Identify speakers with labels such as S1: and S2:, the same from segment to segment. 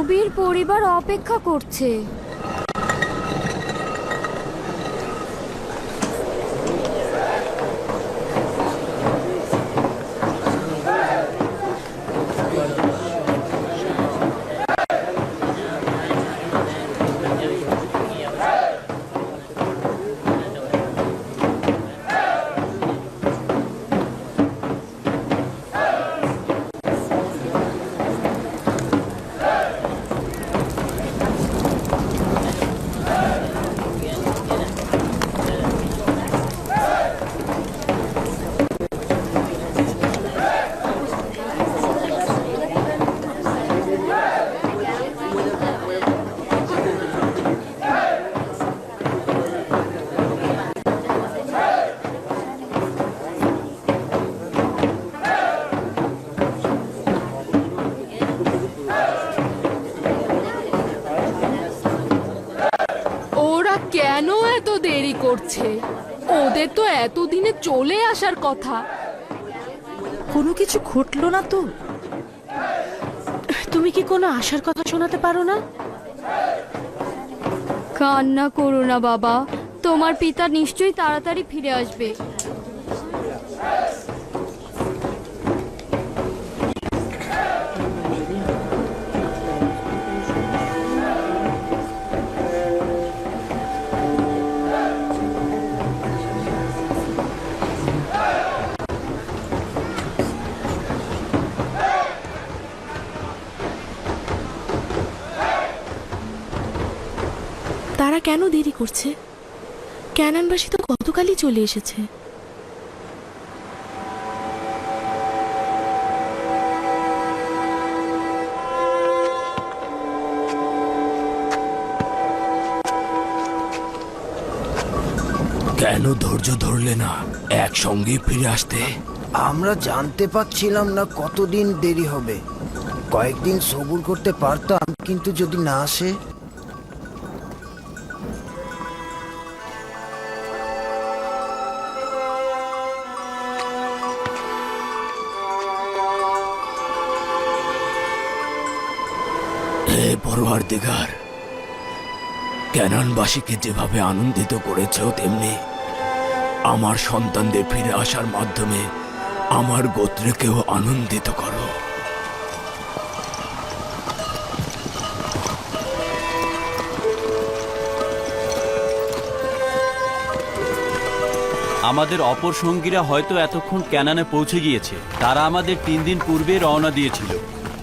S1: নবীর পরিবার অপেক্ষা করছে।
S2: করছে। ওদের তো এতদিনে চলে আসার কথা।
S3: কোনো কিছু ঘটলো না তো? তুমি কি কোনো আসার কথা শোনাতে পারো না?
S1: কান্না করো না বাবা। তোমার পিতা নিশ্চয়ই তাড়াতাড়ি ফিরে আসবে।
S3: তারা কেন দেরি করছে? ক্যানানবাসী তো গতকালই চলে এসেছে।
S4: কেন ধৈর্য ধরলে না একসঙ্গে ফিরে আসতে?
S5: আমরা জানতে পারছিলাম না কতদিন দেরি হবে। কয়েকদিন সবুর করতে পারতাম কিন্তু যদি না আসে?
S4: পরোয়ার দিগার ক্যানানবাসীকে যেভাবে আনন্দিত করেছ, তেমনি আমার সন্তানদের ফিরে আসার মাধ্যমে আমার গোত্রকেও আনন্দিত করো।
S6: আমাদের অপর সঙ্গীরা হয়তো এতক্ষণ ক্যানানে পৌঁছে গিয়েছে। তারা আমাদের তিন দিন পূর্বে রওনা দিয়েছিল।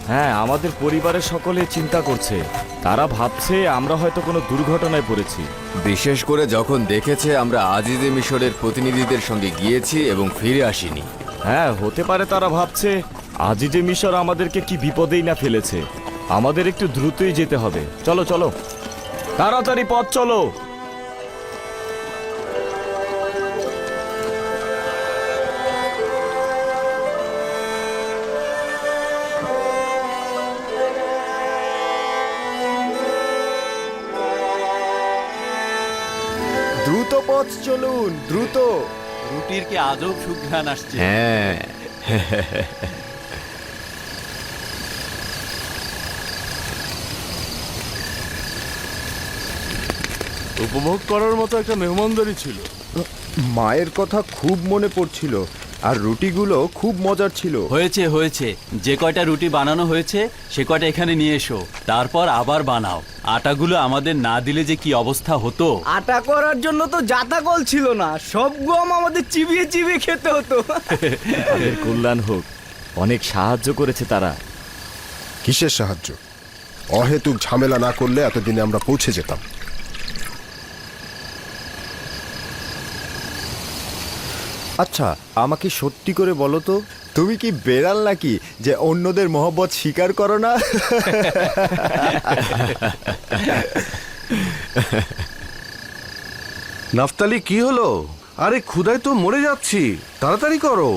S7: হ্যাঁ আমাদের পরিবারের সকলে চিন্তা করছে। তারা ভাবছে আমরা হয়তো কোনো দুর্ঘটনায় পড়েছি।
S8: বিশেষ করে যখন দেখেছে আমরা আজিজে মিশরের প্রতিনিধিদের সঙ্গে গিয়েছি এবং ফিরে আসিনি।
S7: হ্যাঁ হতে পারে তারা ভাবছে আজই যে মিশর আমাদেরকে কি বিপদেই না ফেলেছে। আমাদের একটু দ্রুতই যেতে হবে। চলো চলো। তাড়াতাড়ি পথ চলো।
S5: দ্রুত পথ চলুন দ্রুত।
S6: রুটির কি আজব সুঘ্রাণ আসছে?
S8: হ্যাঁ।
S9: উপভোগ করার মতো একটা মেহমানদারি ছিল।
S10: মায়ের কথা খুব মনে পড়ছিল। আর রুটিগুলো খুব মজার ছিল।
S6: হয়েছে হয়েছে। যে কয়টা রুটি বানানো হয়েছে সে কয়টা এখানে নিয়ে এসো। তারপর আবার বানাও। আটাগুলো আমাদের না দিলে যে কি অবস্থা হতো?
S5: আটা করার জন্য তো জাতা কল ছিল না। সব গম আমাদের চিবিয়ে চিবিয়ে খেতে হতো।
S7: তাদের কল্যাণ হোক অনেক সাহায্য করেছে তারা।
S10: কিসের সাহায্য? অহেতুক ঝামেলা না করলে এতদিনে আমরা পৌঁছে যেতাম। আচ্ছা আমাকে সত্যি করে বলো তো, তুমি কি বেড়াল নাকি যে অন্যদের মহব্বত স্বীকার করো না?
S9: নাফতালি, কি হলো? আরে ক্ষুদায় তো মরে যাচ্ছি। তাড়াতাড়ি করো।